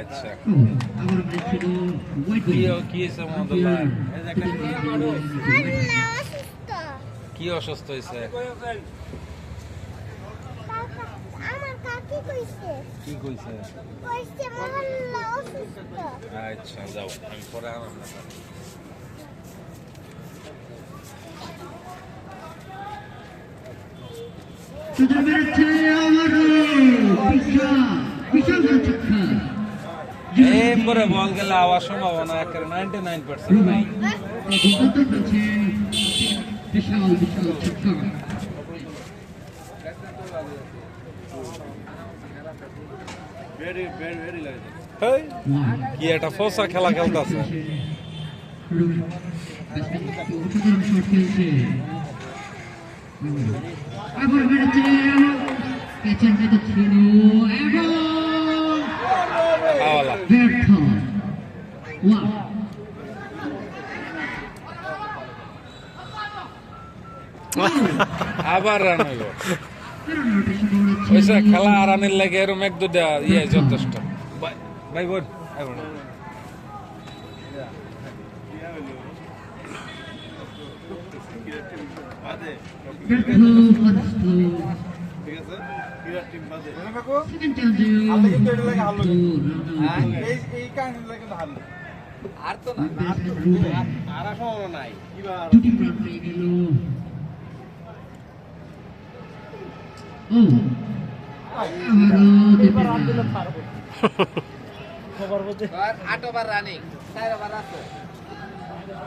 আচ্ছা। হোয়াইট কি অসুস্থ হয়েছে? আমার কি কইছে? আচ্ছা যাও আমি পরে আনাম না সুযোগ বেড়েছে বিশাল বিশাল এই পরে বল গেলে সম্ভাবনা একেবারে নাইনটি নাইন পার্সেন্ট কি একটা ফসা খেলা খেলতেছে। অসাধারণ শট খেলছে আবার বেড়েছে ক্যাচের মতো ছিল এবং আওয়ালা ব্যর্থ ওয়াও আবার রান তেরো রানের সম্ভাবনা ছিল। ওইসব লাগে এরম এক দুটা ইয়ে যথেষ্ট। ভাই- ভাই বোন আর তো না আর সম্ভাবনা নাই আট ওভার রানিং চার ওভার আছে।